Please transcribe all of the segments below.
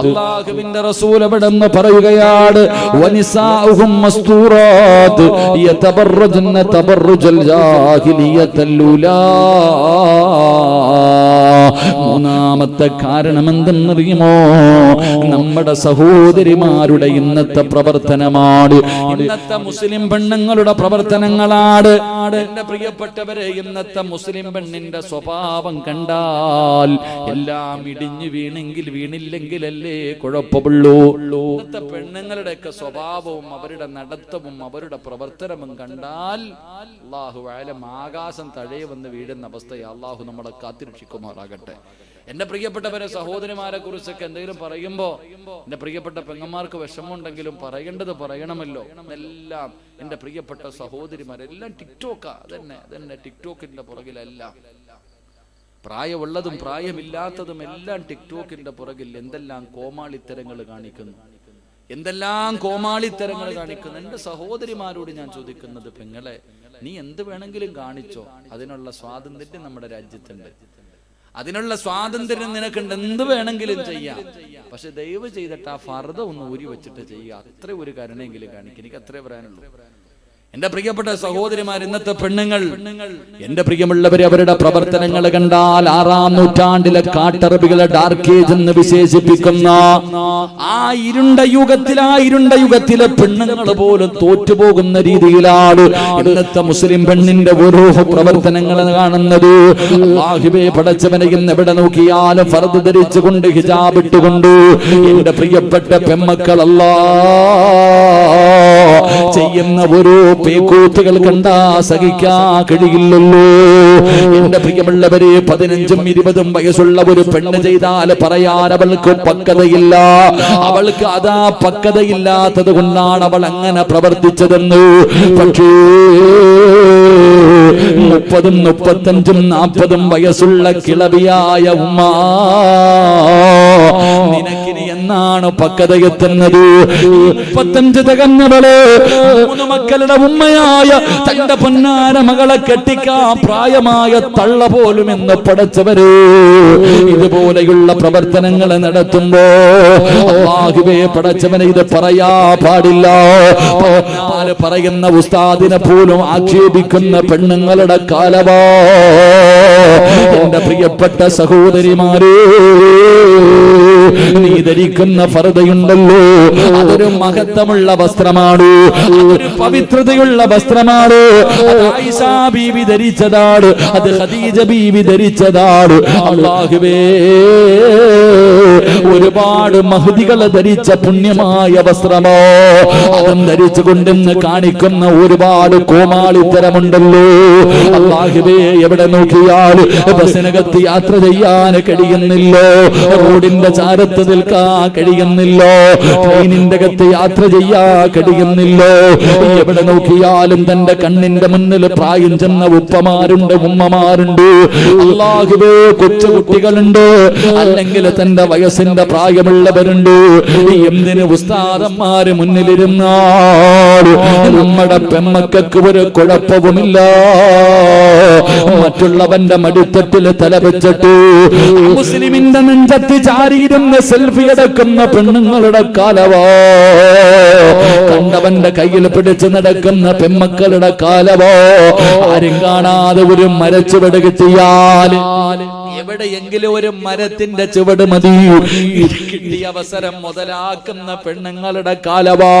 അള്ളാഹുവിന്റെ റസൂൽ അവിടെന്ന് പറയുകയാണ്? തബറജൽ ജാഹിലിയത്തൽ ഉലാ മൂന്നാമത്തെ കാരണം എന്തെന്നറിയുമോ നമ്മുടെ സഹോദരിമാരുടെ ഇന്നത്തെ പ്രവർത്തനമാണ്. ഇന്നത്തെ മുസ്ലിം പെണ്ണുങ്ങളുടെ പ്രവർത്തനങ്ങളാണ്. എന്റെ പ്രിയപ്പെട്ടവരെ ഇന്നത്തെ മുസ്ലിം പെണ്ണിന്റെ സ്വഭാവം കണ്ടാൽ എല്ലാം ഇടിഞ്ഞു വീണെങ്കിൽ വീണില്ലെങ്കിലല്ലേ കുഴപ്പമുള്ളൂ? ഇന്നത്തെ പെണ്ണുങ്ങളുടെയൊക്കെ സ്വഭാവവും അവരുടെ നടത്തവും അവരുടെ പ്രവർത്തനവും കണ്ടാൽ അള്ളാഹു ആലം ആകാശം തഴയെ വന്ന് വീഴുന്ന അവസ്ഥയെ അള്ളാഹു നമ്മളെ കാത്തിരക്ഷിക്കുമാറാകട്ടെ. എന്റെ പ്രിയപ്പെട്ടവരെ സഹോദരിമാരെ കുറിച്ചൊക്കെ എന്തെങ്കിലും പറയുമ്പോ എന്റെ പ്രിയപ്പെട്ട പെങ്ങന്മാർക്ക് വിഷമമുണ്ടെങ്കിലും പറയേണ്ടത് പറയണമല്ലോ. എല്ലാം എന്റെ പ്രിയപ്പെട്ട സഹോദരിമാരെല്ലാം ടിക്ടോക്കാ അതന്നെ അതന്നെ ടിക്ടോക്കിന്റെ പുറകിലെല്ലാം. പ്രായമുള്ളതും പ്രായമില്ലാത്തതും എല്ലാം ടിക്ടോക്കിന്റെ പുറകിൽ എന്തെല്ലാം കോമാളിത്തരങ്ങൾ കാണിക്കുന്നു. എന്തെല്ലാം കോമാളിത്തരങ്ങൾ കാണിക്കുന്നു. എന്റെ സഹോദരിമാരോട് ഞാൻ ചോദിക്കുന്നത് പെങ്ങളെ നീ എന്ത് വേണമെങ്കിലും കാണിച്ചോ? അതിനുള്ള സ്വാതന്ത്ര്യം നമ്മുടെ രാജ്യത്തുണ്ട്. അതിനുള്ള സ്വാതന്ത്ര്യം നിനക്കുണ്ട്. എന്ത് വേണമെങ്കിലും ചെയ്യാം. പക്ഷെ ദയവ് ചെയ്തിട്ട് ആ ഫർദ ഒന്ന് ഊരി വെച്ചിട്ട് ചെയ്യുക. അത്ര ഒരു കരുണെങ്കിലും കാണിക്കും. എനിക്ക് അത്രേ പറയാനുള്ളൂ. എന്റെ പ്രിയപ്പെട്ട സഹോദരിമാർ ഇന്നത്തെ പെണ്ണുങ്ങൾ എന്റെ പ്രിയമുള്ളവരെ അവരുടെ പ്രവർത്തനങ്ങൾ കണ്ടാൽ ആറാം നൂറ്റാണ്ടിലെ കാട്ടറബികളെ ഡാർക്ക് ഏജ് എന്ന് വിശേഷിപ്പിക്കുന്ന ആ ഇരുണ്ട യുഗത്തിൽ ആ ഇരുണ്ട യുഗത്തിലെ പെണ്ണുങ്ങൾ പോലും തോറ്റുപോകുന്ന രീതിയിലാണ് ഇന്നത്തെ മുസ്ലിം പെണ്ണിന്റെ ഓരോ പ്രവർത്തനങ്ങൾ കാണുന്നത്. അള്ളാഹുവേ പടച്ചവനെ ഇന്ന് എവിടെ നോക്കിയാലും ഫറദ് ധരിച്ചുകൊണ്ട് ഹിജാബ് ഇട്ടുകൊണ്ട് എന്റെ പ്രിയപ്പെട്ട പെമ്മക്കളല്ലാ ചെയ്യുന്ന ഓരോ പേക്കൂത്തുകൾ കണ്ടാ സഹിക്കാ കഴിയില്ലല്ലോ. എന്റെ പ്രിയമുള്ളവര് പതിനഞ്ചും ഇരുപതും വയസ്സുള്ള ഒരു പെണ്ണ് ചെയ്താൽ പറയാൻ അവൾക്ക് പക്വതയില്ല. അവൾക്ക് അതാ പക്വതയില്ലാത്തത് കൊണ്ടാണ് അവൾ അങ്ങനെ പ്രവർത്തിച്ചതെന്ന്. പക്ഷേ മുപ്പതും മുപ്പത്തഞ്ചും നാൽപ്പതും വയസ്സുള്ള കിളവിയായ ഉമ്മ നിനക്കിനി എന്നാണ് പക്വതയെത്തുന്നത് മുപ്പത്തഞ്ച് തകന്നവളെ മൂന്ന് മക്കളുടെ ഉമ്മയായ തന്റെ പൊന്നാര മകളെ കെട്ടിക്കാൻ പ്രായമായ തള്ള പോലും എന്ന് പടച്ചവര് ഇതുപോലെയുള്ള പ്രവർത്തനങ്ങൾ നടത്തുമ്പോ ആകുവേ പടച്ചവനെ ഇത് പറയാ പാടില്ല. പറയുന്ന ഉസ്താദിനെ പോലും ആക്ഷേപിക്കുന്ന പെണ്ണുങ്ങളുടെ കാലവാ. എന്റെ പ്രിയപ്പെട്ട സഹോദരിമാരേ നീ ധരിക്കുന്ന ഫർദയുണ്ടല്ലോ അതൊരു മഹത്വമുള്ള വസ്ത്രമാണ്. അതൊരു പവിത്രതയുള്ള വസ്ത്രമാണ്. ബീവി ധരിച്ചതാണ്. അത് ഖദീജ ബീവി ധരിച്ചതാണ്. അള്ളാഹുവേ ഒരുപാട് മഹതികളെ ധരിച്ച പുണ്യമായ വസ്ത്രമോ? അതും ധരിച്ചു കൊണ്ടെന്ന് കാണിക്കുന്ന ഒരുപാട് കോമാളിത്തരമുണ്ടല്ലോ. അള്ളാഹുവേ എവിടെ നോക്കിയാൽ ബസ്സിനകത്ത് യാത്ര ചെയ്യാൻ കഴിയുന്നില്ലോ. റോഡിന്റെ ചാരത്ത് നിൽക്കാ കഴിയുന്നില്ലോ ട്രെയിനിന്റെ അകത്ത് യാത്ര ചെയ്യാ കഴിയുന്നില്ലോ എവിടെ നോക്കിയാലും തന്റെ കണ്ണിന്റെ മുന്നിൽ പ്രായം ചെന്ന ഉപ്പമാരുണ്ട് ഉമ്മമാരുണ്ട്. അല്ലാഹുവേ കൊച്ചുകുട്ടികളുണ്ട് അല്ലെങ്കിൽ തന്റെ വയസ്സിന്റെ പ്രായമുള്ളവരുണ്ട്. എന്തിന് ഉസ്താദന്മാര് മുന്നിലിരുന്നാൽ? നമ്മുടെ പെമ്മക്കൾക്ക് ഒരു കുഴപ്പവുമില്ല. മറ്റുള്ളവന്റെ മടിത്തട്ടിൽ തല വെച്ചിട്ട് മുസ്ലിമിന്റെ നെഞ്ചത്തി ചാരിയിരുന്ന സെൽഫി എടുക്കുന്ന പെണ്ണുങ്ങളുടെ കാലവോ. കണ്ടവന്റെ കയ്യിൽ പിടിച്ച് നടക്കുന്ന പെമ്മക്കളുടെ കാലവോ. ആരും കാണാതെ ഒരു മരച്ചുവട് കിട്ടിയാൽ എവിടെയെങ്കിലും ഒരു മരത്തിന്റെ ചുവട് മതി. കിട്ടിയ അവസരം മുതലാക്കുന്ന പെണ്ണുങ്ങളുടെ കാലവാ.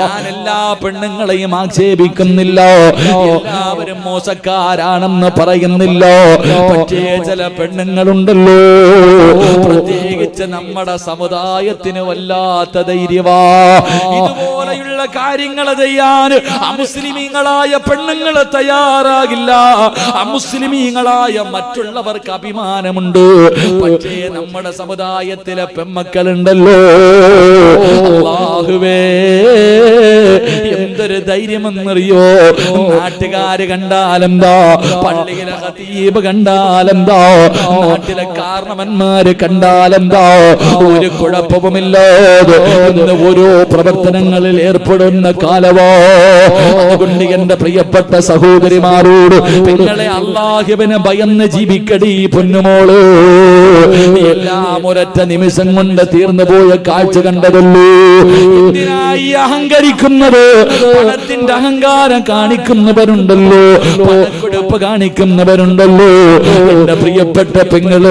ഞാൻ എല്ലാ പെണ്ണുങ്ങളെയും ആക്ഷേപിക്കുന്നില്ല. എല്ലാവരും മോശക്കാരാണെന്ന് പറയുന്നില്ല. പക്ഷേ ചില പെണ്ണുങ്ങളുണ്ടല്ലോ. പ്രത്യേകിച്ച് നമ്മുടെ സമുദായത്തിന് വല്ലാത്ത ധൈര്യവാ. ഇതുപോലെയുള്ള കാര്യങ്ങൾ ചെയ്യാൻ അമുസ്ലിമീങ്ങളായ പെണ്ണുങ്ങൾ തയ്യാറാകില്ല. അമുസ്ലിമീങ്ങളായ മറ്റുള്ളവർക്ക് അഭിമാനമുണ്ട്. പക്ഷേ നമ്മുടെ സമുദായത്തിലെ പെമ്മക്കളുണ്ടല്ലോ. എന്തൊരു ധൈര്യമെന്നറിയോ? നാട്ടുകാര് കണ്ടാലെന്താ? പള്ളിയിലെ ഹതീബ് കണ്ടാലെന്താ? നാട്ടിലെ കാരണവന്മാര് കണ്ടാലെന്താ? ഒരു കുഴപ്പവുമില്ലാതെ ഓരോ പ്രവർത്തനങ്ങളിൽ ഏർപ്പെടുന്ന കാലവോ. അതുകൊണ്ട് എന്റെ പ്രിയപ്പെട്ട സഹോദരിമാരോട് നിങ്ങളെ അള്ളാഹുവിനെ ഭയന്ന് ജീവിക്കടി പൊന്നുമോൾ. എല്ലാം ഒരൊറ്റ നിമിഷം കൊണ്ട് തീർന്നു പോയ കാഴ്ച കണ്ടതല്ലോ? അഹങ്കരിക്കുന്നത്? പണത്തിന്റെ അഹങ്കാരം കാണിക്കുന്നവരുണ്ടല്ലോ. പണക്കൊടുപ്പ് കാണിക്കുന്നവരുണ്ടല്ലോ. എന്റെ പ്രിയപ്പെട്ട പെങ്ങൾ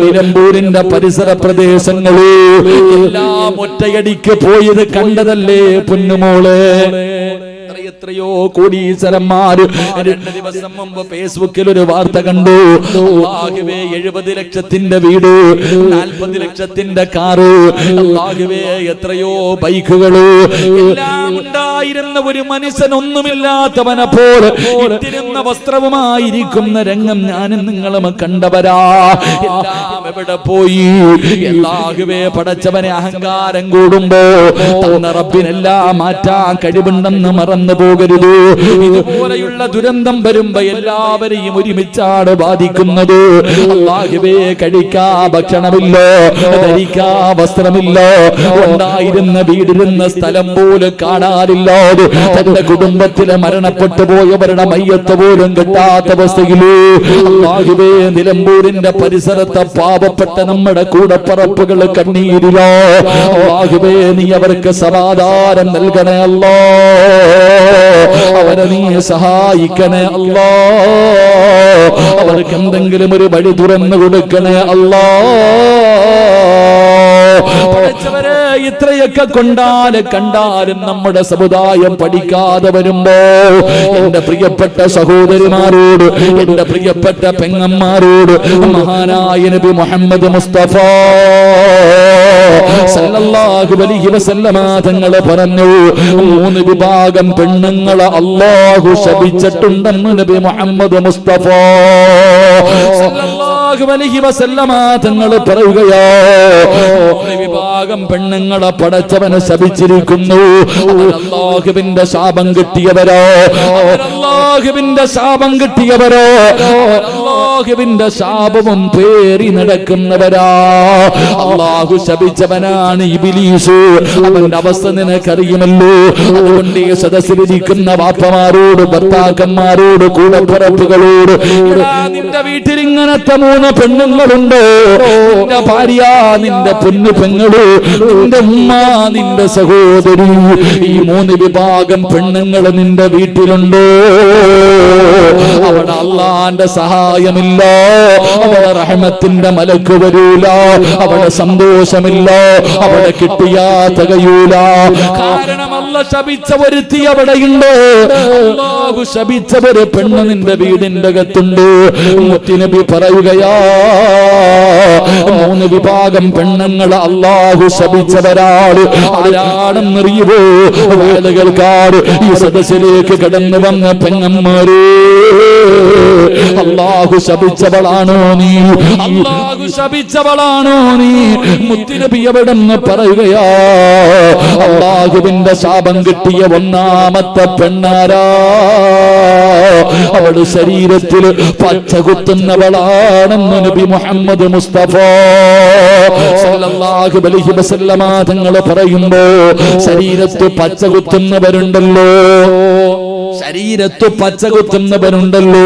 നിലമ്പൂരിന്റെ പരിസര പ്രദേശങ്ങൾ എല്ലാം ഒറ്റയടിക്ക് പോയത് കണ്ടതല്ലേ പൊന്നുമോൾ? എത്രയോ കോടീശ്വരന്മാര്. രണ്ട് ദിവസം മുമ്പ് ഫേസ്ബുക്കിൽ ഒരു വാർത്ത കണ്ടു. ആകെ എഴുപത് ലക്ഷത്തിന്റെ വീട് നാൽപ്പത് ലക്ഷത്തിന്റെ കാറ് ആകെ എത്രയോ ബൈക്കുകൾ എല്ലാം ഉണ്ടായിരുന്ന ഒരു മനുഷ്യൻ ഒന്നുമില്ലാത്തവനെ പോലെ ഇട്ടിരുന്ന വസ്ത്രവുമായിരിക്കുന്ന രംഗം ഞാനും നിങ്ങളും കണ്ടവരാ. എല്ലാം എവിടെ പോയി? എല്ലാകുവേ പടച്ചവനെ അഹങ്കാരം കൂടുമ്പോ തന്ന റബ്ബിനെല്ലാം മാറ്റാൻ കഴിവുണ്ടെന്ന് മറന്നു പോകരുത്. ഇതുപോലെയുള്ള ദുരന്തം വരുമ്പോ എല്ലാവരെയും ഒരുമിച്ചാണ് ബാധിക്കുന്നത്. അള്ളാഹുവേ കഴിക്കാ ഭക്ഷണമില്ലോ ധരിക്കാ വസ്ത്രമില്ലോ. ഉണ്ടായിരുന്ന വീടിരുന്ന സ്ഥലം പോലും കാണാനില്ലാതെ തന്റെ കുടുംബത്തിലെ മരണപ്പെട്ടു പോയവരുടെ മയ്യത്ത് പോലും കിട്ടാത്ത അവസ്ഥയിലേ നിലമ്പൂരിന്റെ പരിസരത്തെ പാപപ്പെട്ട നമ്മുടെ കൂടപ്പറപ്പുകൾ കണ്ണീരിലോ. അള്ളാഹുവേ നീ അവർക്ക് സമാധാനം നൽകണേ അല്ലോ. അവരെ നീ സഹായിക്കണേ അല്ലോ. അവർക്ക് എന്തെങ്കിലും ഒരു വഴി തുറന്നു കൊടുക്കണേ അല്ലോ. പഠിച്ചവരെ ഇത്രയൊക്കെ കൊണ്ടാൽ കണ്ടാലും നമ്മുടെ സമുദായം പഠിക്കാതെ വരുമ്പോ എന്റെ പ്രിയപ്പെട്ട സഹോദരിമാരോട് എന്റെ പ്രിയപ്പെട്ട പെങ്ങന്മാരോട് മഹാനായ നബി മുഹമ്മദ് മുസ്തഫ തങ്ങൾ പറഞ്ഞു മൂന്ന് വിഭാഗം പെണ്ണുങ്ങളെ അല്ലാഹു ശപിച്ചിട്ടുണ്ടെന്ന് നബി മുഹമ്മദ് മുസ്തഫ സല്ലല്ലാഹു വസല്ലമ തങ്ങൾ പറയുകയോ വിഭാഗം പെണ്ണുങ്ങളെ പടച്ചവനെ ശപിച്ചിരിക്കുന്നു. അവർ അല്ലാഹുവിന്റെ ശാപം കിട്ടിയവരോ? അവർ അല്ലാഹുവിന്റെ ശാപം കിട്ടിയവരോ? അവർ അല്ലാഹുവിന്റെ ശാപവും പേറി നടക്കുന്നവരാ. അള്ളാഹു ശപിച്ചവനാണ് ഇബിലീസു. അവന്റെ അവസ്ഥ നിനക്കറിയുമല്ലോ. അതുകൊണ്ട് ഈ സദസ്സിലിരിക്കുന്ന വാപ്പമാരോട് ഭർത്താക്കന്മാരോട് കൂടപ്പുറപ്പുകളോട് നിന്റെ വീട്ടിൽ ഇങ്ങനത്തെ മൂന്ന് പെണ്ണുങ്ങളുണ്ട്? നിന്റെ ഭാര്യ നിന്റെ പൊന്നു പെങ്ങൾ നിന്റെ ഉമ്മ നിന്റെ സഹോദരി ഈ മൂന്ന് വിഭാഗം പെണ്ണുങ്ങൾ നിന്റെ വീട്ടിലുണ്ട്? അവിടെ അള്ളാന്റെ സഹായമില്ല. അവിടെ റഹ്മത്തിന്റെ മലക്ക് വരൂല. അവിടെ സന്തോഷമില്ല. അവിടെ കിട്ടിയാ തകയൂല. കാരണം അല്ല ശപിച്ച ഒരുത്തി അവിടെയുണ്ട്. അല്ലാഹു ശപിച്ച ഒരു പെണ്ണ് നിന്റെ വീടിന്റെ അകത്തുണ്ട്. മുത്തിനബി പറയുകയാ മൂന്ന് വിഭാഗം പെണ്ണുങ്ങൾ അള്ളാഹു ശപിച്ചവരാൾ ആരാണെന്നറിയുവോ? വേദകൾക്കാട് ഈ സദസ്സിലേക്ക് കടന്നു വന്ന പെങ്ങന്മാരേ. അള്ളാഹു ശപിച്ചവളാണോ നീ? അള്ളാഹു ശപിച്ചവളാണോ നീ? മുത്തിനബി എവിടെന്ന് പറയുകയാ? അള്ളാഹുവിന്റെ ശാപം കിട്ടിയ ഒന്നാമത്തെ പെണ്ണാരാ? അവൾ ശരീരത്തിൽ പച്ച കുത്തുന്നവളാണെന്ന് നബി മുഹമ്മദ് മുസ്തഫ. തങ്ങൾ പറയുമ്പോ ശരീരത്ത് പച്ച കുത്തുന്നവരുണ്ടല്ലോ. ശരീരത്ത് പച്ച കുത്തുന്നവരുണ്ടല്ലോ.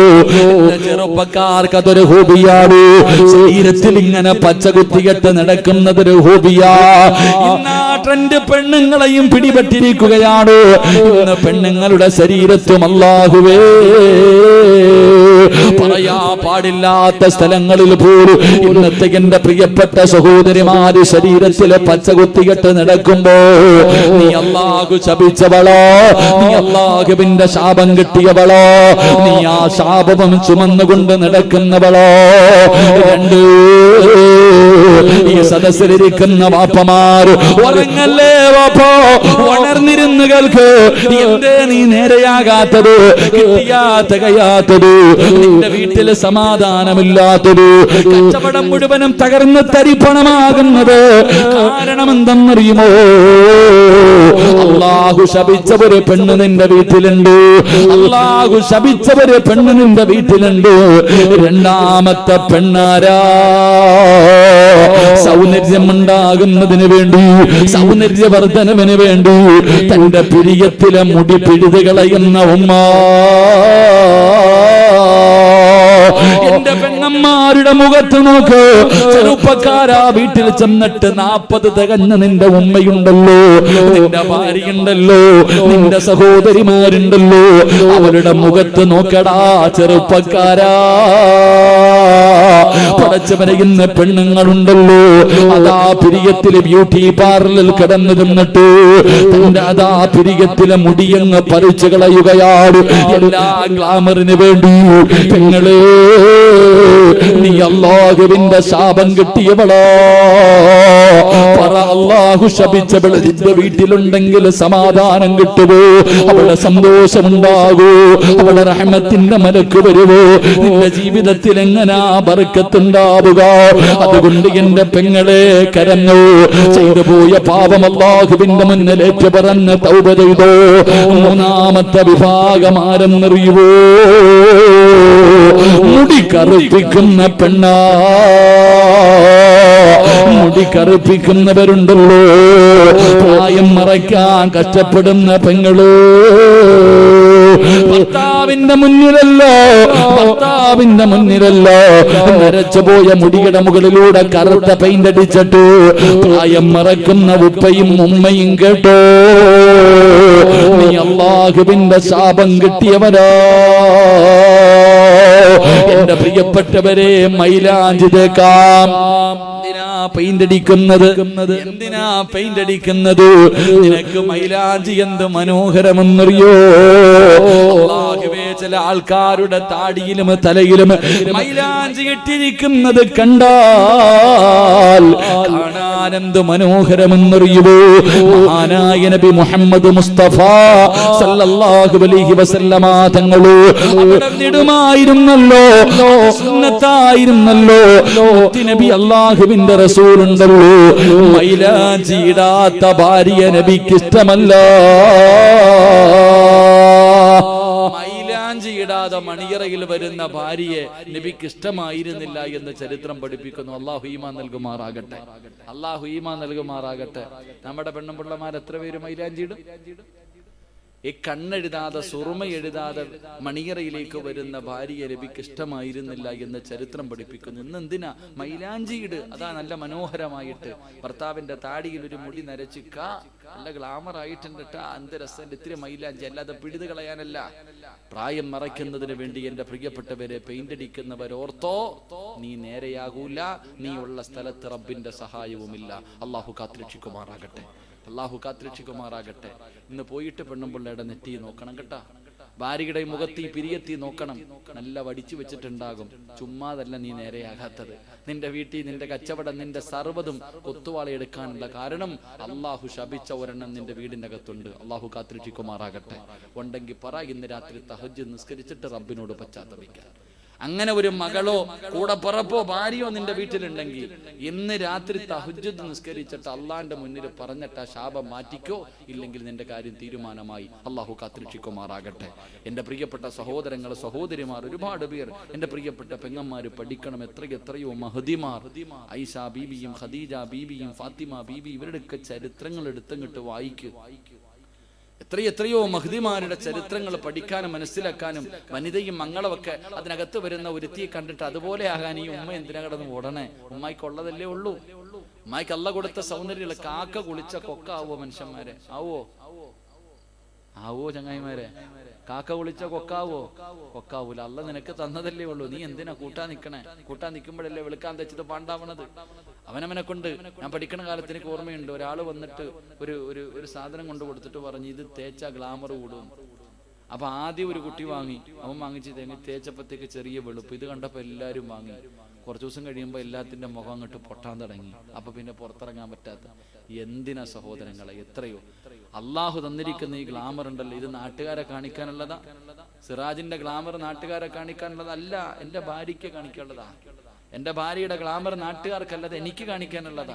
ചെറുപ്പക്കാർക്ക് അതൊരു ഹോബിയാണ്. ശരീരത്തിൽ ഇങ്ങനെ പച്ച കുത്തികെട്ട് നടക്കുന്നതൊരു ഹോബിയാ. ട്രെൻഡ് പെണ്ണുങ്ങളെയും പിടിപെട്ടിരിക്കുകയാണ്. ഇന്ന് പെണ്ണുങ്ങളുടെ ശരീരത്തും അല്ലാഹുവേ പറയാ പാടില്ലാത്ത സ്ഥലങ്ങളിൽ പോലും ഇന്നത്തെ എന്റെ പ്രിയപ്പെട്ട സഹോദരിമാര് ശരീരത്തിലെ പച്ച കുത്തികെട്ട് നടക്കുമ്പോ നീ അള്ളാഹു ശപിച്ചവളോ? നീ അള്ളാഹുവിന്റെ ശാപം കിട്ടിയവളോ? നീ ആ ശാപവും ചുമന്നുകൊണ്ട് നടക്കുന്നവളോ? രണ്ട് സദസ്സിലിരിക്കുന്ന വാപ്പമാർ ഉറങ്ങല്ലേ വാപ്പോ? ഉണർന്നിരുന്നു കേൾക്ക്. എന്തേ നീ നേരെയാകാത്തത്? കിട്ടിയാ തികയാത്തത് നിന്റെ വീട്ടിൽ സമാധാനമില്ലാത്തത്? കച്ചവടം മുഴുവനും തകർന്ന് തരിപ്പണമാകുന്നത് കാരണം എന്തെന്നറിയുമോ അള്ളാഹു ശപിച്ച ഒരു പെണ്ണ് നിന്റെ വീട്ടിലുണ്ട്. അള്ളാഹു ശപിച്ച ഒരു പെണ്ണ് നിന്റെ വീട്ടിലുണ്ട്. രണ്ടാമത്തെ പെണ്ണാരാ? സൗന്ദര്യമുണ്ടാകുന്നതിന് വേണ്ടി സൗന്ദര്യവർദ്ധനവിന് വേണ്ടി തന്റെ പിരിയത്തിലെ മുടി പിഴുത് കളയുന്ന ഉമ്മ. എന്റെ പെങ്ങന്മാരുടെ മുഖത്ത് നോക്ക്. ചെറുപ്പക്കാരാ വീട്ടിൽ ചെന്നിട്ട് നാപ്പത് തികഞ്ഞ നിന്റെ ഉമ്മയുണ്ടല്ലോ. നിന്റെ ഭാര്യയുണ്ടല്ലോ. നിന്റെ സഹോദരിമാരുണ്ടല്ലോ. അവരുടെ മുഖത്ത് നോക്കടാ ചെറുപ്പക്കാരാ. പടച്ചവനെ ഇന്ന് പെണ്ണുങ്ങളുണ്ടല്ലോ. അതാ പിരിയത്തിലെ ബ്യൂട്ടി പാർലറിൽ കിടന്നു നിന്നിട്ട് തന്റെ അതാ പിരിയത്തിലെ മുടിയങ്ങ് പറിച്ചു കളയുകയാണ്. എല്ലാ ഗ്ലാമറിന് വേണ്ടി പെങ്ങളെ നീ അല്ലാഹുവിന്റെ ശാപം കിട്ടിയവളോ. പറ അള്ളാഹു ശപിച്ചവൾ നിന്റെ വീട്ടിലുണ്ടെങ്കിൽ സമാധാനം കിട്ടുമോ അവളെ സന്തോഷമുണ്ടാകൂ. അവളെ റഹ്മത്തിന്റെ മലക്ക് വരുമോ നിന്റെ ജീവിതത്തിൽ എങ്ങനാ ബർക്കത്തുണ്ടാവുക? അതുകൊണ്ട് എന്റെ പെങ്ങളെ കരഞ്ഞു. ചെയ്തു പോയ പാപം അള്ളാഹുവിന്റെ മുന്നിലേക്ക് പറഞ്ഞ് തൗബ ചെയ്തോ. മൂന്നാമത്തെ വിഭാഗം ആരെന്നറിയുവോ മുടി കറുപ്പിക്കുന്ന പെണ്ണാ. മുടി കറുപ്പിക്കുന്നവരുണ്ടല്ലോ. പ്രായം മറയ്ക്കാൻ കഷ്ടപ്പെടുന്ന പെങ്ങളോ. ഭർത്താവിന്റെ മുന്നിലല്ലോ ഭർത്താവിന്റെ മുന്നിലല്ലോ. നരച്ചു പോയ മുകളിലൂടെ കറുത്ത പെയിന്റ് അടിച്ചിട്ട് പ്രായം മറക്കുന്ന ഉപ്പയും ഉമ്മയും കേട്ടോ. നീ അള്ളാഹുവിന്റെ ശാപം കിട്ടിയവരാ. എന്റെ പ്രിയപ്പെട്ടവരെ മൈലാഞ്ചി തേക്കാം എന്തിനാ പെയിന്റ് അടിക്കുന്നത്? എന്തിനാ പെയിന്റ് അടിക്കുന്നത്? നിനക്ക് മൈലാഞ്ചി എന്ത് മനോഹരമെന്നറിയോ? ചില ആൾക്കാരുടെ താടിയിലും തലയിലും മൈലാഞ്ചി ഇട്ടിരിക്കുന്നത് കണ്ടാൽ എന്ത് മനോഹരമെന്നറിയുമോ മഹാനായ നബി മുഹമ്മദ് മുസ്തഫ സല്ലല്ലാഹു അലൈഹി വസല്ലമ തങ്ങൾ അവിടെ നിടുമായിരുന്നല്ലോ സുന്നത്തായിരുന്നല്ലോ നബി അല്ലാഹുവിന്റെ റസൂൽ ഉണ്ടല്ലോ ഇടാത്ത ഭാര്യ നബിക്ക് ഇഷ്ടമല്ല ഇടാതെ മണിയറയിൽ വരുന്ന ഭാര്യയെ നബിക്ക് ഇഷ്ടമായിരുന്നില്ല എന്ന് ചരിത്രം പഠിപ്പിക്കുന്നു. അള്ളാഹു ഈമാ നൽകുമാറാകട്ടെ. അള്ളാഹു ഈമാ നൽകുമാറാകട്ടെ. നമ്മുടെ പെണ്ണുപിള്ളമാർ എത്ര പേര് മൈലാഞ്ചി ഇടും ഈ കണ്ണെഴുതാതെ സുറുമ എഴുതാതെ മണിയറയിലേക്ക് വരുന്ന ഭാര്യയെ രവിക്ക് ഇഷ്ടമായിരുന്നില്ല എന്ന് ചരിത്രം പഠിപ്പിക്കുന്നു. ഇന്ന് എന്തിനാ മൈലാഞ്ചിയിട് അതാ നല്ല മനോഹരമായിട്ട് ഭർത്താവിന്റെ താടിയിൽ ഒരു മുടി നരച്ച് കാ നല്ല ഗ്ലാമർ ആയിട്ടുണ്ട് ട്ടാ. എന്ത് രസം ഇത്തിരി മൈലാഞ്ചി. അല്ലാതെ പിടിത് കളയാനല്ല. പ്രായം മറയ്ക്കുന്നതിന് വേണ്ടി എന്റെ പ്രിയപ്പെട്ടവരെ പെയിന്റ് അടിക്കുന്നവരോർത്തോ നീ നേരെയാകൂല. നീ ഉള്ള സ്ഥലത്ത് റബ്ബിന്റെ സഹായവുമില്ല. അള്ളാഹു കാത്തിരക്ഷിക്കുമാറാകട്ടെ. അള്ളാഹു കാത്തിരക്ഷിക്കുമാറാകട്ടെ. ഇന്ന് പോയിട്ട് പെണ്ണുമ്പിള്ളയുടെ നെറ്റി നോക്കണം കേട്ടാ. ഭാര്യയുടെ മുഖത്തി പിരിയെത്തി നോക്കണം. നല്ല വടിച്ചു വെച്ചിട്ടുണ്ടാകും. ചുമ്മാതല്ല നീ നേരെയാകാത്തത്. നിന്റെ വീട്ടിൽ നിന്റെ കച്ചവടം നിന്റെ സർവതും കൊത്തുവാളയെടുക്കാനുള്ള കാരണം അള്ളാഹു ശപിച്ച ഒരെണ്ണം നിന്റെ വീടിന്റെ അകത്തുണ്ട് അള്ളാഹു കാത്തിരക്ഷിക്കുമാറാകട്ടെ. ഉണ്ടെങ്കിൽ പറ ഇന്ന് രാത്രി തഹജ് നിസ്കരിച്ചിട്ട് റബ്ബിനോട് പശ്ചാത്തപിക്കാൻ അങ്ങനെ ഒരു മകളോ കൂടെ പുറപ്പോ ഭാര്യയോ നിന്റെ വീട്ടിലുണ്ടെങ്കിൽ ഇന്ന് രാത്രി തഹജ്ജുദ് നിസ്കരിച്ചിട്ട് അള്ളാന്റെ മുന്നിൽ പറഞ്ഞിട്ട് ആ ശാപം മാറ്റിക്കോ ഇല്ലെങ്കിൽ നിന്റെ കാര്യം തീരുമാനമായി. അള്ളാഹു കാത്തിരക്ഷിക്കുമാറാകട്ടെ. എന്റെ പ്രിയപ്പെട്ട സഹോദരങ്ങൾ സഹോദരിമാർ ഒരുപാട് പേർ എന്റെ പ്രിയപ്പെട്ട പെങ്ങന്മാര് പഠിക്കണം. എത്രയെത്രയോ മഹദിമാർ ഐഷ ബീബിയും ഖദീജ ബീബിയും ഫാത്തിമ ബീബി ഇവരുടെയൊക്കെ ചരിത്രങ്ങൾ എടുത്തങ്ങിട്ട് വായിക്കും. എത്ര മഹ്ദിമാരുടെ ചരിത്രങ്ങൾ പഠിക്കാനും മനസ്സിലാക്കാനും വനിതയും മംഗളമൊക്കെ അതിനകത്ത് വരുന്ന ഒരുത്തിയെ കണ്ടിട്ട് അതുപോലെ ആകാൻ ഈ ഉമ്മ എന്തിനാ കിടന്ന് ഓടണേ? ഉമ്മായിക്കുള്ളതല്ലേ ഉള്ളൂ. ഉമ്മായിക്ക് കൊടുത്ത സൗന്ദര്യങ്ങൾ കാക്ക കുളിച്ച കൊക്ക കൊക്കാവോ മനുഷ്യന്മാരെ? ആവോ? ആവോ ചങ്ങായിമാരെ? കാക്ക വിളിച്ച കൊക്കാവോ? കൊക്കാവൂല അല്ല നിനക്ക് തന്നതല്ലേ ഉള്ളൂ. നീ എന്തിനാ കൂട്ടാൻ നിക്കണേ? കൂട്ടാൻ നിൽക്കുമ്പോഴല്ലേ വെളുക്കാൻ തെച്ചത് പാണ്ടാവണത്? അവനവനെ കൊണ്ട് ഞാൻ പഠിക്കണ കാലത്ത് എനിക്ക് ഓർമ്മയുണ്ട്. ഒരാൾ വന്നിട്ട് ഒരു ഒരു ഒരു സാധനം കൊണ്ട് കൊടുത്തിട്ട് പറഞ്ഞു ഇത് തേച്ച ഗ്ലാമർ കൂടും. അപ്പൊ ആദ്യം ഒരു കുട്ടി വാങ്ങി. അവൻ വാങ്ങിച്ച് തേങ്ങി. തേച്ചപ്പത്തേക്ക് ചെറിയ വെളുപ്പ്. ഇത് കണ്ടപ്പോ എല്ലാരും വാങ്ങി. കുറച്ചു ദിവസം കഴിയുമ്പോൾ എല്ലാത്തിന്റെ മുഖം അങ്ങോട്ട് പൊട്ടാൻ തുടങ്ങി. അപ്പൊ പിന്നെ പുറത്തിറങ്ങാൻ പറ്റാത്ത. എന്തിനാ സഹോദരങ്ങളെ? എത്രയോ. അള്ളാഹു തന്നിരിക്കുന്ന ഈ ഗ്ലാമർ ഉണ്ടല്ലോ. ഇത് നാട്ടുകാരെ കാണിക്കാനുള്ളതാ. സിറാജിന്റെ ഗ്ലാമർ നാട്ടുകാരെ കാണിക്കാനുള്ളതല്ല. എന്റെ ഭാര്യയ്ക്ക് കാണിക്കാനുള്ളതാ. എന്റെ ഭാര്യയുടെ ഗ്ലാമർ നാട്ടുകാർക്കല്ലാതെ എനിക്ക് കാണിക്കാനുള്ളതാ.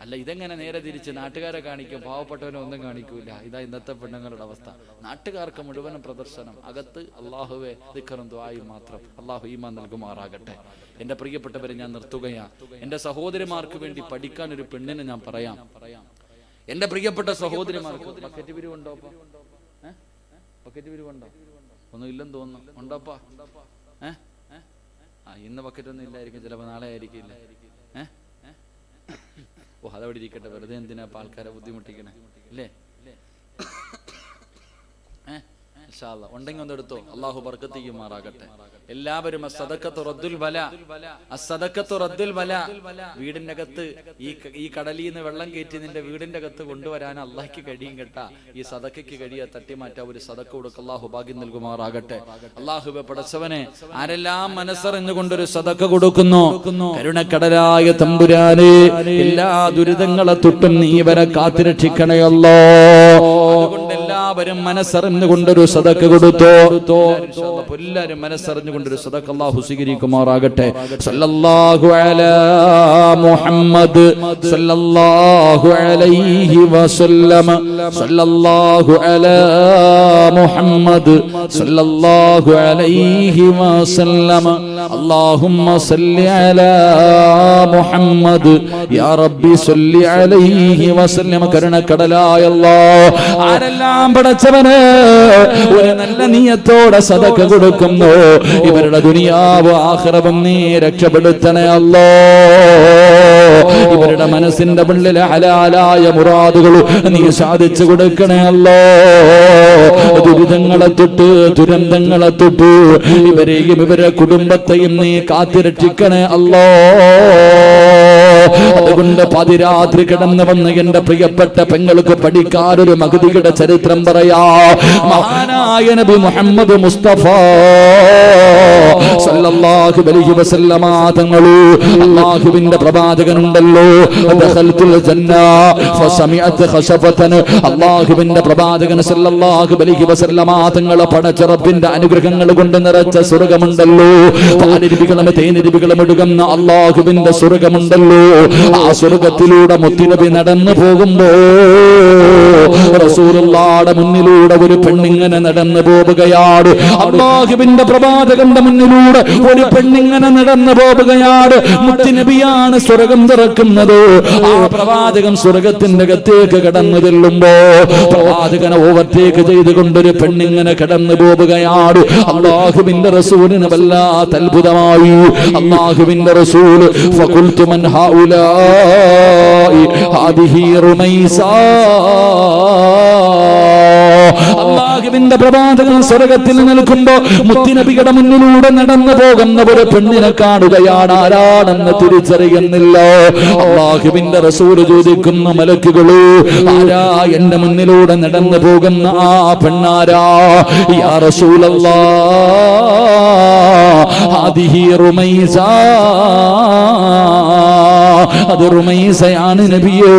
അല്ല ഇതെങ്ങനെ നേരെ തിരിച്ച് നാട്ടുകാരെ കാണിക്കും? പാവപ്പെട്ടവനെ ഒന്നും കാണിക്കൂല. ഇതാ ഇന്നത്തെ പെണ്ണുങ്ങളുടെ അവസ്ഥ. നാട്ടുകാർക്ക് മുഴുവനും പ്രദർശനം അകത്ത് അള്ളാഹുവെ ദിക്കറും ദ്വായും മാത്രം. അള്ളാഹു ഈമാൻ നൽകുമാറാകട്ടെ. എന്റെ പ്രിയപ്പെട്ടവരെ ഞാൻ നിർത്തുകയാ. എന്റെ സഹോദരിമാർക്ക് വേണ്ടി പഠിക്കാൻ ഒരു പെണ്ണിന് ഞാൻ പറയാം. എന്റെ പ്രിയപ്പെട്ട സഹോദരിമാർക്ക്. പക്കറ്റ് പിരിവുണ്ടോ പക്കറ്റ് പിരിവുണ്ടോ ഒന്നും ഇല്ലെന്ന് തോന്നുന്നു. ഉണ്ടോപ്പാ ഏ? ആ ഇന്ന് ബക്കറ്റ് ഒന്നും ഇല്ലായിരിക്കും ചിലപ്പോൾ നാളെ ആയിരിക്കില്ല. ഓ അതവിടെ ഇരിക്കട്ടെ വെറുതെ എന്തിനാ ആൾക്കാരെ ബുദ്ധിമുട്ടിക്കണേ? അല്ലേ ഏ? ഇൻഷാ അല്ലാ. ഉണ്ടെങ്കിൽ ഒന്ന് എടുത്തോ. അള്ളാഹു ബർക്കത്ത് ചെയ്യുമാറാകട്ടെ. എല്ലാവരും വീടിന്റെ അകത്ത് ഈ ഈ കടലിൽ നിന്ന് വെള്ളം കയറ്റി നിന്റെ വീടിന്റെ അകത്ത് കൊണ്ടുവരാൻ അള്ളാഹിക്ക് കഴിയും കേട്ടാ. ഈ സദക്കയ്ക്ക് കഴിയാ തട്ടിമാറ്റാ ഒരു സദക്ക കൊടുക്ക അള്ളാഹു ഭാഗ്യം നൽകുമാറാകട്ടെ. അള്ളാഹുബെ പടച്ചവനെ ആരെല്ലാം മനസ്സറിഞ്ഞുകൊണ്ടൊരു സദക്ക കൊടുക്കുന്നു? കരുണക്കടലായ തമ്പുരാനെ എല്ലാ ദുരിതങ്ങളെ തൊട്ടും നീ വരെ കാത്തിരക്ഷിക്കണയല്ലോ. എല്ലാവരും മനസ്സറിഞ്ഞുകൊണ്ടൊരു സദക്ക് കൊടുത്തു? എല്ലാവരും മനസ്സറിഞ്ഞുകൊണ്ടൊരു സദക്ക് അള്ളാഹു സ്വീകരിക്കുമാറാകട്ടെ. സല്ലല്ലാഹു അലാ മുഹമ്മദ് സല്ലല്ലാഹു അലൈഹി വസല്ലമ സല്ലല്ലാഹു അലാ മുഹമ്മദ് സല്ലല്ലാഹു അലൈഹി വസല്ലമ اللهم صل على محمد يا ربي صل عليه وسلم കരുണക്കടലായ അല്ലാഹ് ആരെല്ലാം പടച്ചവന് ഒരു നല്ല നീയത്തോടെ സദക്ക കൊടുക്കുന്നു ഇവരുടെ ദുനിയാവ് ആഖിറവും നീ രക്ഷപ്പെടുത്തണേ അല്ലോ ഇവരുടെ മനസ്സിന്റെ ഉള്ളിലെ ഹലാലായ മുറാദുകൾ നീ സാധിച്ചു കൊടുക്കണേ അല്ലോ ദുരിതങ്ങളെ തൊട്ട് ദുരന്തങ്ങളെ തൊട്ട് ഇവരെയും ഇവരെ കുടുംബത്തെയും നീ കാത്തിരക്ഷിക്കണേ അല്ലോ. അതുകൊണ്ട് പതിരാത്രി കിടന്നു വന്ന് എന്റെ പ്രിയപ്പെട്ട പെങ്ങൾക്ക് പഠിക്കാനൊരു മകുതിയുടെ ചരിത്രം പറയാ. മഹാനായ നബി മുഹമ്മദ് മുസ്തഫ സല്ലല്ലാഹു അലൈഹി വസല്ലമ പ്രവാചകനുണ്ടല്ലോ. ജന്ന പ്രവാചകൻ സല്ലല്ലാഹു അലൈഹി വസല്ലമ തങ്ങളെ പടച്ചറപ്പിന്റെ അനുഗ്രഹങ്ങൾ കൊണ്ട് നിറച്ച സ്വർഗമുണ്ടല്ലോ. പാലിരിപ്പികളും തേനിരിപ്പികളും എടുക്കുന്ന അള്ളാഹുവിന്റെ സ്വർഗമുണ്ടല്ലോ. ആ സ്വർഗത്തിലൂടെ മുത്തിനബി നടന്നു പോകുമ്പോ റസൂലുള്ളാടെ മുന്നിലൂടെ ഒരു പെണ്ണിങ്ങനെ നടന്നു പോവുകയാണ് അള്ളാഹുവിന്റെ പ്രവാചകന്റെ മുന്നിലൂടെ ഒരു പെണ്ണിങ്ങനെ നടന്നു പോവുകയാണ് മുത്തിനബിയാണ് സ്വർഗം തുറക്കുന്നത്. ആ പ്രവാചകൻ സ്വർഗത്തിന്റെ അകത്തേക്ക് കടന്നു ചെല്ലുമ്പോ പ്രവാചകനെ ഓവർടേക്ക് ചെയ്തുകൊണ്ടൊരു പെണ്ണിങ്ങനെ കടന്നു പോവുകയാണ് അള്ളാഹുവിന്റെ റസൂലിന് വല്ലാത്ത അത്ഭുതമായി. അള്ളാഹുവിന്റെ റസൂൽ ഫഖുൽതു മൻ അള്ളാഹുവിന്റെ പ്രവാചകൻ സ്വർഗത്തിൽ നിൽക്കുമ്പോ മുത്തിനബിയുടെ മുന്നിലൂടെ നടന്നു പോകുന്ന ഒരു പെണ്ണിനെ കാണുകയാണ്. ആരാണെന്ന് തിരിച്ചറിയുന്നില്ല. അള്ളാഹുവിന്റെ റസൂൽ ചോദിക്കുന്ന മലക്കുകളൂ ആരാ എന്റെ മുന്നിലൂടെ നടന്നു പോകുന്ന ആ പെണ്ണാരാ? യാ റസൂലല്ലാ അത് റുമൈസയാണ് നബിയോ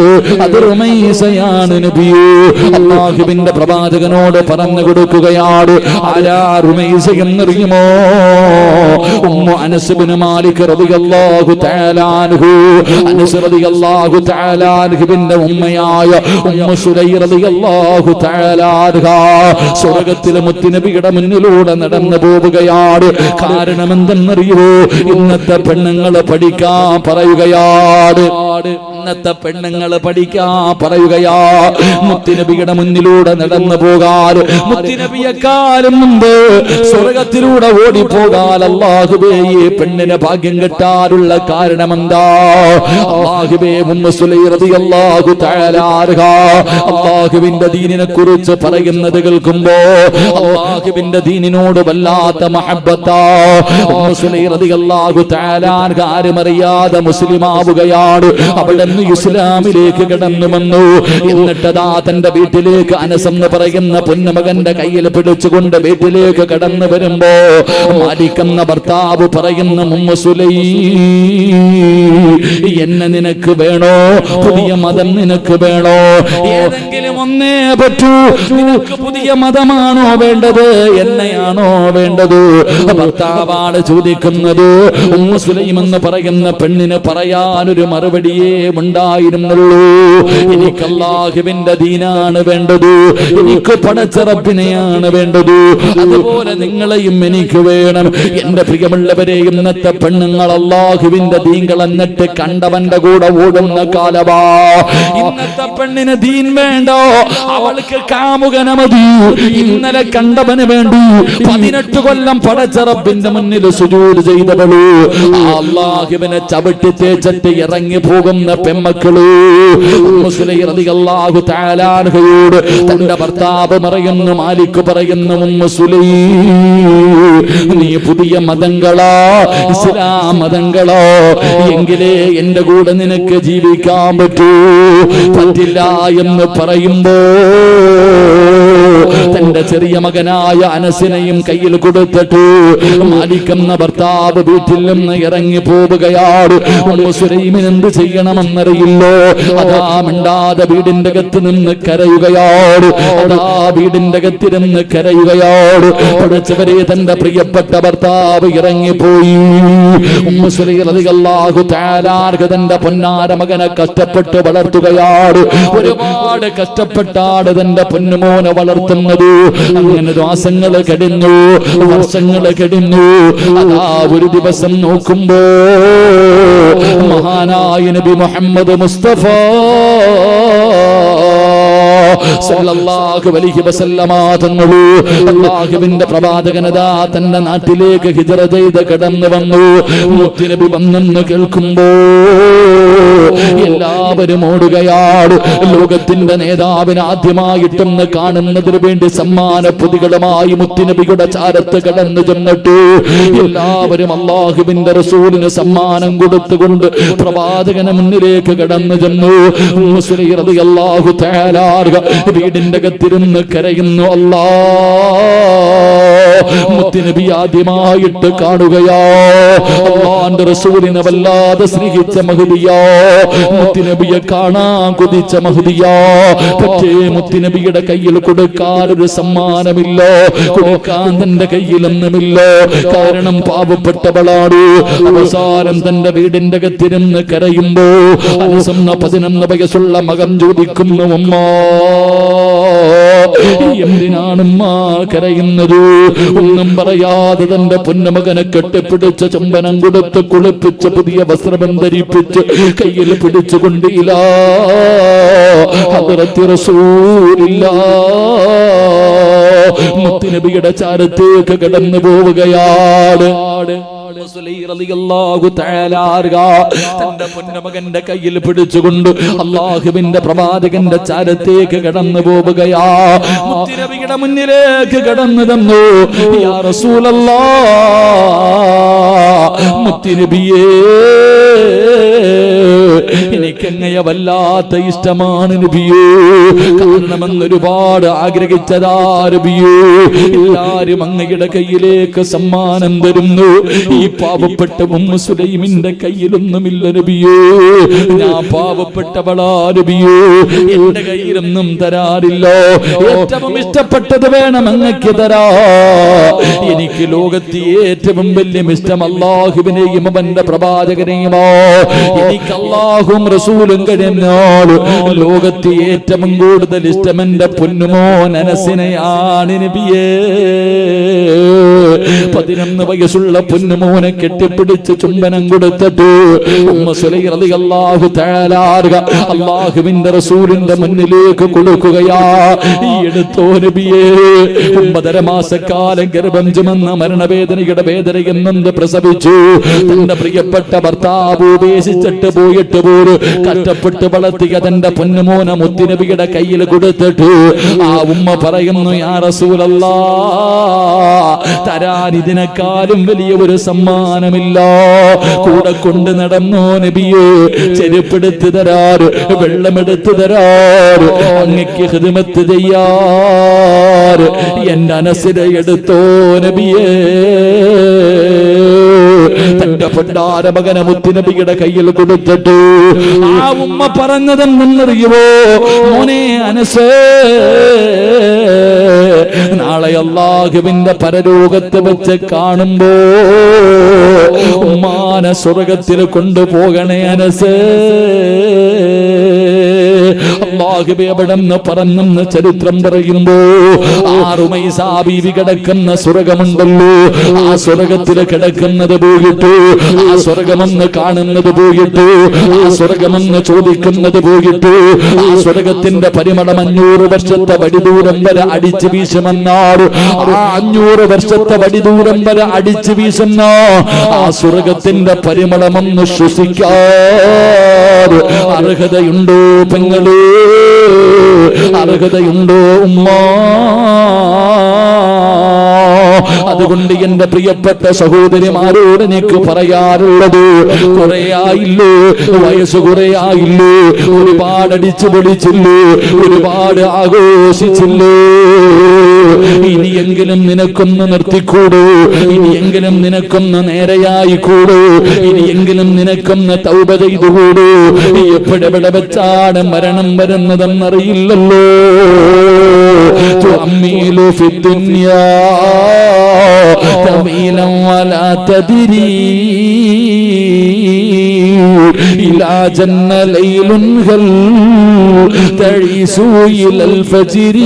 അത് റുമൈസയാണ് നബിയോ. അള്ളാഹുവിന്റെ പ്രവാചകനോട് പറഞ്ഞു കൊടുക്കുകയാണ് ആരാ റുമൈസ എന്നറിയുമോ? ഉമ്മു അനസുബിന് മാലിക് റബിയല്ലാഹു തആല അൻഹു അനസ് റബിയല്ലാഹു തആല അൻഹുവിന്റെ ഉമ്മയായ ഉമ്മു സുലൈ റബിയല്ലാഹു തആല അൻഹ സ്വർഗത്തിലെ മുത്തുനബിയുടെ മുന്നിലൂടെ നടന്നു പോവുകയാണ്. കാരണം എന്തെന്നറിയോ ഇന്നത്തെ പെണ്ണുങ്ങളെ പഠിക്കാൻ പറയുകയാണ് ഒരുപാട് ഇന്നത്തെ പെണ്ണുങ്ങൾ പഠിക്കാ പറയുകയാ മുത്തിനബിയുടെ മുന്നിലൂടെ നടന്നു പോകാൻ മുത്തിനബിയെക്കാലും മുമ്പ് സ്വർഗത്തിലൂടെ പോകാൻ അള്ളാഹുബേ ഈ പെണ്ണിന് ഭാഗ്യം കിട്ടാനുള്ള കാരണം എന്താ അള്ളാഹുബേ അള്ളാഹു തഴലാറുക അള്ളാഹുവിന്റെ ദീനിനെ കുറിച്ച് പറയുന്നത് കേൾക്കുമ്പോ അള്ളാഹുവിന്റെ ദീനിനോട് വല്ലാത്ത മഹബത്താ അള്ളാഹു തഴലാറുക ആരും അറിയാതെ മുസ്ലിം ആവുകയാണ് അവിടെ നിന്ന് ഇസ്ലാമിലേക്ക് കടന്നു വന്നു എന്നിട്ടതാ തന്റെ വീട്ടിലേക്ക് അനസെന്ന് പറയുന്ന പൊന്നുമകന്റെ കയ്യിൽ പിടിച്ചുകൊണ്ട് വീട്ടിലേക്ക് കടന്നു വരുമ്പോ മാലിക്കുന്ന ഭർത്താവ് പറയുന്ന മുമ്മസുലൈ എന്നെ നിനക്ക് വേണോ? പുതിയ മതം നിനക്ക് വേണോ? ഏതെങ്കിലും ഒന്നേ പറ്റൂ. നിനക്ക് പുതിയ മതമാണോ വേണ്ടത്? എന്നെയാണോ വേണ്ടത്? ഭർത്താവാണ് ചോദിക്കുന്നത്. ഉമ്മ സുലൈം എന്ന് പറയുന്ന പെണ്ണിന് പറയാനൊരു മറുപടിയേ ഉണ്ടായിരുന്നുള്ളൂ എനിക്ക് അള്ളാഹുവിന്റെ ദീനാണ് വേണ്ടത്. എനിക്ക് പടച്ചറപ്പിനെയാണ് വേണ്ടത്. അതുപോലെ നിങ്ങളെയും എനിക്ക് വേണം. എന്റെ പ്രിയമുള്ളവരെ ഇന്നത്തെ പെണ്ണുങ്ങൾ അള്ളാഹുവിന്റെ ദീങ്കൾ എന്നിട്ട് കണ്ടവന്റെ കൂടെ ഓടുന്ന കാലവാ. ഇന്നത്തെ പെണ്ണിന് ദീൻ വേണ്ടോ. അവൾക്ക് കാമുകന മതി. ഇന്നലെ കണ്ടവന് വേണ്ടി പതിനെട്ട് കൊല്ലം പടച്ചറപ്പിന്റെ മുന്നിൽ സുജൂര് ചെയ്തവളു. അള്ളാഹുവിനെ ചവിട്ടി തേച്ചിട്ട് ഇറങ്ങി പോകുന്ന പെമ്മക്കൾ താലാൻഹയോട് തന്റെ ഭർത്താവ് പറയുന്നു മാലിക് പറയുന്നു നീ പുതിയ മതങ്ങളോ ഇസ്ലാം മതങ്ങളോ എങ്കിലേ എന്റെ കൂടെ നിനക്ക് ജീവിക്കാൻ പറ്റൂ. പറ്റില്ല എന്ന് പറയുമ്പോ തന്റെ ചെറിയ മകനായ അനസിനെയും കയ്യിൽ കൊടുത്തിട്ട്. മാലിക്കുന്ന ഭർത്താവ് വീട്ടിൽ നിന്ന് ഇറങ്ങി പോവുകയാണ്. സുരൈമിന് എന്ത് ചെയ്യണമെന്നറിയില്ലോ? അതാ മിണ്ടാതെ വീടിന്റെ അകത്ത് നിന്ന് കരയുകയാണ്. അതാ വീടിന്റെ അകത്തിരുന്ന് കരയുകയാണ്. പഠിച്ചവരെ തന്റെ പ്രിയപ്പെട്ട ഭർത്താവ് ഇറങ്ങിപ്പോയി. തന്റെ പൊന്നാര മകനെ കഷ്ടപ്പെട്ട് വളർത്തുകയാണ്. ഒരുപാട് കഷ്ടപ്പെട്ടാണ് തന്റെ പൊന്നുമോനെ വളർത്തുന്നത്. അങ്ങനെ ദാസങ്ങൾ കടിഞ്ഞു വർഷങ്ങൾ കടിഞ്ഞു അതാ ഒരു ദിവസം നോക്കുമ്പോ മഹാനായ നബി മുഹമ്മദ് മുസ്തഫ അല്ലാഹുവിന്റെ പ്രവാചകനതാ തന്റെ നാട്ടിലേക്ക് ഹിജറ ചെയ്ത് കടന്നു വന്നു. മുത്തുനബി വന്നെന്ന് കേൾക്കുമ്പോ എല്ലാവരും ഓടുകയാണ് ലോകത്തിന്റെ നേതാവിന് ആദ്യമായിട്ടൊന്ന് കാണുന്നതിന് വേണ്ടി സമ്മാന പ്രതികളുമായി മുത്തിനബിയുടെ ചാരത്ത് കടന്നു ചെന്നിട്ട്. എല്ലാവരും അള്ളാഹുബിന്റെ റസൂലിന് സമ്മാനം കൊടുത്തുകൊണ്ട് പ്രവാചകന് മുന്നിലേക്ക് കടന്നു ചെന്നു. മുസ്ലിം വീടിന്റെ അകത്തിരുന്ന് കരയുന്നു അല്ലാ മുത്തുനബി ആദ്യമായിട്ട് കാണുകയോ. അള്ളാന്റെ റസൂലിനെ വല്ലാതെ സ്നേഹിച്ച മഹുദിയോ മുത്തുനബിയെ കാണാൻ കൊതിച്ച മഹുദിയോ പക്ഷേ മുത്തുനബിയുടെ കയ്യിൽ കൊടുക്കാൻ ഒരു സമ്മാനമില്ല. കൊടുക്കാൻ തന്റെ കയ്യിലൊന്നുമില്ലോ. കാരണം പാവപ്പെട്ടവളാണ്. അവസാനം തന്റെ വീടിന്റെ അകത്തിരുന്ന് കരയുമ്പോ അനുസന്ന പതിനൊന്ന് വയസ്സുള്ള മകൻ ചോദിക്കുന്നു അമ്മ എന്തിനാണ് ഉമ്മ കരയുന്നത്? ഒന്നും പറയാതെ തന്റെ പൊന്നമകനെ കെട്ടിപ്പിടിച്ച ചുംബനം കൊടുത്ത് കുളിപ്പിച്ച് പുതിയ വസ്ത്രം ധരിപ്പിച്ച് കയ്യിൽ പിടിച്ചുകൊണ്ടില്ല അതിറത്തിറസൂരില്ല മുത്തുനബിയുടെ ചാരത്തേക്ക് കിടന്നു പോവുകയാണ് തന്റെ പൊന്നമകന്റെ കയ്യിൽ പിടിച്ചുകൊണ്ട് അള്ളാഹുവിന്റെ പ്രവാചകന്റെ ചരത്തേക്ക് കടന്നു പോവുകയാ. മുത്തിനബിയുടെ മുന്നിലേക്ക് കടന്നു തന്നു യാ റസൂലല്ലാ. മുത്തിനബിയേ. എനിക്കങ്ങയ വല്ലാത്ത ഇഷ്ടമാണ് നബിയേ. കാരണമെന്ന് ഒരുപാട് ആഗ്രഹിച്ചതാ നബിയേ. എല്ലാരും അങ്ങയുടെ കയ്യിലേക്ക് സമ്മാനം തരുന്നു. ഈ പാവപ്പെട്ട ഉമ്മ സുലൈമിന്റെ കയ്യിലൊന്നുമില്ല നബിയേ. ഞാൻ പാവപ്പെട്ടവളാ നബിയേ. എന്റെ കയ്യിലൊന്നും തരാറില്ല. ഏറ്റവും ഇഷ്ടപ്പെട്ടത് വേണം അങ്ങക്ക് തരാ. എനിക്ക് ലോകത്തെ ഏറ്റവും വലിയ ഇഷ്ടം അള്ളാഹുവിനെയും അവന്റെ പ്രവാചകനെയുമോ? എനിക്ക് അള്ളാഹും റസൂലും കഴിഞ്ഞാൽ ലോകത്തെ ഏറ്റവും കൂടുതൽ ഇഷ്ടം എന്റെ പൊന്നുമോ നനസിനെയാണ് പതിനൊന്ന് വയസ്സുള്ള പൊന്നുമോനെ കെട്ടിപ്പിടിച്ച് ചുംബനം കൊടുത്തിട്ട് ഉമ്മ സുലൈർ റളിയല്ലാഹു തആല അള്ളാഹുവിന്റെ റസൂലിന്റെ മുന്നിലേക്ക് കൊടുക്കുകയാ. ഈ എടുത്തോ നബിയേ ഒമ്പതര മാസക്കാലം ഗർഭം ചുമന്ന മരണവേദനയുടെ വേദനയിൽ നിന്ന് പ്രസവിച്ചു. തന്റെ പ്രിയപ്പെട്ട ഭർത്താവ് ഉപേക്ഷിച്ചിട്ട് പോയിട്ട് പോലും കഷ്ടപ്പെട്ട് വളർത്തിയ തന്റെ പൊന്നുമോന മുത്തിനബിയുടെ കയ്യിൽ കൊടുത്തിട്ട് ആ ഉമ്മ പറയുന്നു യാ റസൂലല്ലാ തരാൻ ഇതിനേക്കാളും വലിയ ഒരു സമ്മാനമില്ല. കൂടെ കൊണ്ട് നടന്നോ നബിയെ ചെരുപ്പെടുത്ത് തരാറ് വെള്ളമെടുത്ത് തരാറ് അങ്ങക്ക് ഹൃദമത്ത് ചെയ്യാറ് എന്റെ അനസിനെ എടുത്തോ നബിയേ. തന്റെ പൊണ്ടാര മകനെ മുത്തിനബിയുടെ കയ്യിൽ കൊടുത്തിട്ട്. ആ ഉമ്മ പറഞ്ഞതെന്നറിയുമോ മോനെ അനസേ നാളെ അള്ളാഹുവിന്റെ പരലോകത്ത് വെച്ച് കാണുമ്പോ ഉമ്മാന സ്വർഗത്തിൽ കൊണ്ടുപോകണേ അനസ്. നിന്ന് പറഞ്ഞെന്ന് ചരിത്രം പറയുമ്പോ ആറുമൈസാബീവി കിടക്കുന്ന സ്വർഗമുണ്ടല്ലോ. ആ സ്വർഗത്തിൽ കിടക്കുന്നത് പോയിട്ട് ആ സ്വർഗമെന്ന് കാണുന്നത് പോയിട്ട് ആ സ്വർഗമെന്ന് ചോദിക്കുന്നത് പോയിട്ട് ആ സ്വർഗത്തിന്റെ പരിമളം അഞ്ഞൂറ് വർഷത്തെ വടിദൂരം വരെ അടിച്ചു വീശുമെന്നാറ് ആ അഞ്ഞൂറ് വർഷത്തെ വടിദൂരം വരെ അടിച്ചു വീശുന്ന ആ സ്വർഗത്തിന്റെ പരിമളമൊന്ന് ശ്വസിക്കാൻ അർഹതയുണ്ടോ പെങ്ങളേ? അർഹതയുണ്ടോ ഉമ്മ? അതുകൊണ്ട് എന്റെ പ്രിയപ്പെട്ട സഹോദരിമാരോട് എനിക്ക് പറയാറുള്ളത് കുറെ ആയില്ലേ വയസ്സ് കുറെ ആയില്ലേ ഒരുപാട് അടിച്ചു പൊളിച്ചില്ലേ? ഒരുപാട് ആഘോഷിച്ചില്ലേ? ഇനിയെങ്കിലും നിനക്കൊന്ന് നിർത്തിക്കൂടൂ ഇനിയെങ്കിലും നിനക്കൊന്ന് നേരെയായി കൂടൂ ഇനിയെങ്കിലും നിനക്കൊന്ന് തൗബ ചെയ്തുകൂടൂ എപ്പോഴെവിടെ വെച്ചാണ് മരണം വരുന്നതെന്നറിയില്ലല്ലോ تؤمل في الدنيا طويلا ولا تدري إلى جن ليل هل تعيس إلى الفجر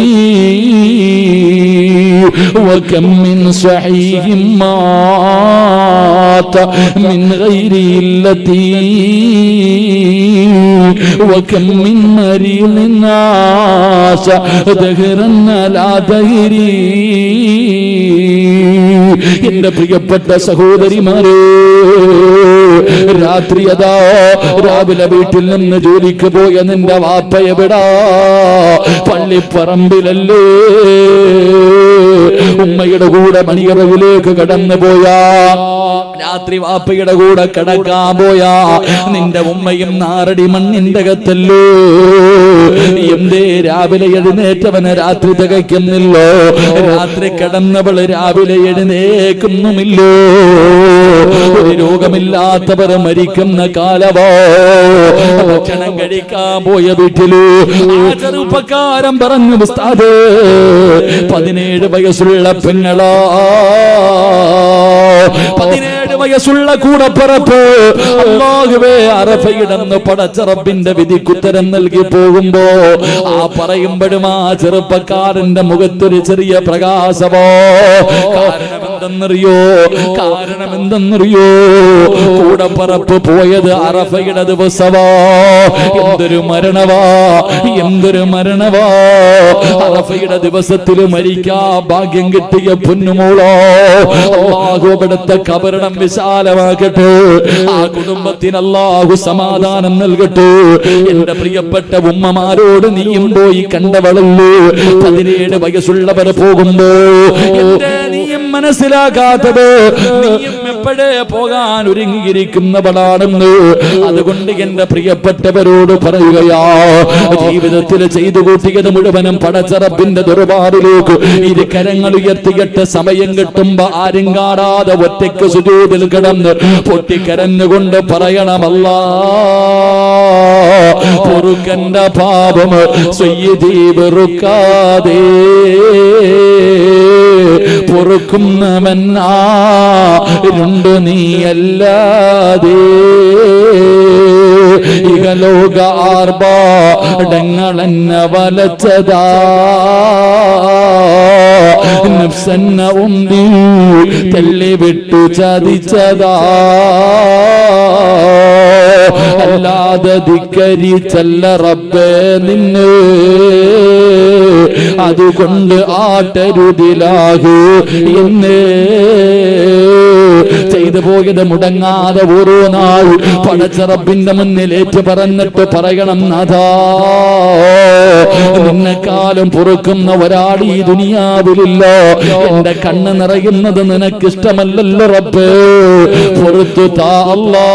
وكم من صحيح مات من غير التي وكم من مريض عاش دهرا لا دهري എന്റെ പ്രിയപ്പെട്ട സഹോദരിമാരെ രാത്രി അതാ രാവിലെ വീട്ടിൽ നിന്ന് ജോലിക്ക് പോയ നിന്റെ വാപ്പ എവിടാ പള്ളിപ്പറമ്പിലല്ലേ. ഉമ്മയുടെ കൂടെ മണിയറവിലേക്ക് കടന്നു പോയാ. രാത്രി വാപ്പയുടെ കൂടെ കിടക്കാ പോയാ. നിന്റെ ഉമ്മയും നാറടി മണ്ണിന്റെ കത്തല്ലോ എന്തേ രാവിലെ എഴുന്നേറ്റവന് രാത്രി തികയ്ക്കുന്നില്ലോ? രാത്രി കിടന്നവൾ രാവിലെ എഴുന്നേക്കുന്നുമില്ലോ ഒരു രോഗമില്ലാത്തവർ മരിക്കുന്ന കാലമോ. ഭക്ഷണം കഴിക്കാൻ പോയ വീട്ടിൽ. ആ ചെറുപ്പക്കാരൻ പറഞ്ഞു പതിനേഴ് വയസ്സുള്ള പെങ്ങളാ പതിനേഴ് വയസ്സുള്ള കൂടപ്പിറപ്പ് അള്ളാഹുവേ അറഫയിടന്ന് പടച്ച റബ്ബിന്റെ വിധിക്കുത്തരം നൽകി പോകുമ്പോ ആ പറയുമ്പോഴും ആ ചെറുപ്പക്കാരന്റെ മുഖത്തൊരു ചെറിയ പ്രകാശമോ? കാരണം എന്തെന്നറിയോ കാരണം എന്തെന്നറിയോ കൂടപ്പറപ്പ് പോയത് അറഫയുടെ ദിവസമോ എന്തൊരു മരണവാ? എന്തൊരു മരണവാ? അറഫയുടെ ദിവസത്തിൽ മരിക്കാ ഭാഗ്യം കിട്ടിയ പൊന്നുമോളോ? അള്ളാഹു അവിടുത്തെ കബറിടം വിശാലമാക്കട്ടെ ആ കുടുംബത്തിന് അള്ളാഹു സമാധാനം നൽകട്ടെ. എന്റെ പ്രിയപ്പെട്ട ഉമ്മമാരോട് നീയും പോയി കണ്ടവളല്ലേ. പതിനേഴ് വയസ്സുള്ളവർ പോകുമ്പോ എന്റെ നീയും മനസ്സിലാക്കാത്തത് നീയും എപ്പോഴേ പോകാൻ ഒരുങ്ങിയിരിക്കുന്നവളാണെന്ന്. അതുകൊണ്ട് എന്റെ പ്രിയപ്പെട്ടവരോട് പറയുകയാ ജീവിതത്തിൽ ചെയ്തു കൂട്ടിയത് മുഴുവനും പടച്ചറപ്പിന്റെ ദുർബാറിലേക്ക്. ഇരു കരങ്ങൾ ഉയർത്തിയിട്ട് സമയം കിട്ടുമ്പോ ആരും കാണാതെ ഒറ്റയ്ക്ക് സുജൂതിൽ കിടന്ന് പൊട്ടിക്കരഞ്ഞുകൊണ്ട് പറയണമല്ല. പൊറുക്കന്റെ പാപം സ്വയ്യതീ വെറുക്കാതെ. പൊറുക്കുന്നവനാരുണ്ട് നീയല്ലാതെ ഇഹലോക ആർഭാടങ്ങളെന്നെ വലച്ചതാ. നഫ്സന്ന ഉന്തി തള്ളി വിട്ടു ചതിച്ചതാ അല്ലാതെ ധിക്കരിച്ചല്ല റബ്ബേ നിന്ന്. അതുകൊണ്ട് ആട്ടരുതിലാകൂ എന്നേ. ചെയ്തു പോയത് മുടങ്ങാതെ ഓരോ നാൾ പടച്ചറബിന്റെ മുന്നിൽ ഏറ്റു പറഞ്ഞിട്ട് പറയണം നാഥാ. നിന്നെക്കാലം പൊറുക്കുന്ന ഒരാൾ ഈ ദുനിയാവിലില്ല. എന്റെ കണ്ണ് നിറയുന്നത് നിനക്കിഷ്ടമല്ലല്ലോ. റബ്ബ് പുറത്തു താ അല്ലാ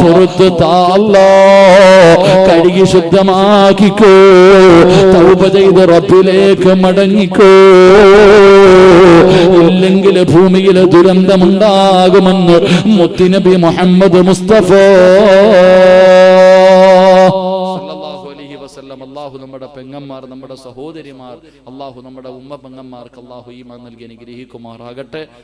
പൊറുത്തു അല്ലാ കഴുകി ശുദ്ധമാക്കിക്കോ തൗബ ചെയ്ത് റബ്ബിലേക്ക് മടങ്ങിക്കോ. ഇല്ലെങ്കിൽ ഭൂമിയിൽ ദുരന്തമുണ്ടാകുമെന്ന് മുത്തിനബി മുഹമ്മദ് മുസ്തഫ അള്ളാഹു നമ്മുടെ പെങ്ങന്മാർ നമ്മുടെ സഹോദരിമാർ അല്ലാഹു നമ്മുടെ ഉമ്മ പെങ്ങന്മാർക്ക് അള്ളാഹു ഈ ഈമാൻ നൽകി അനുഗ്രഹിക്കുമാറാകട്ടെ.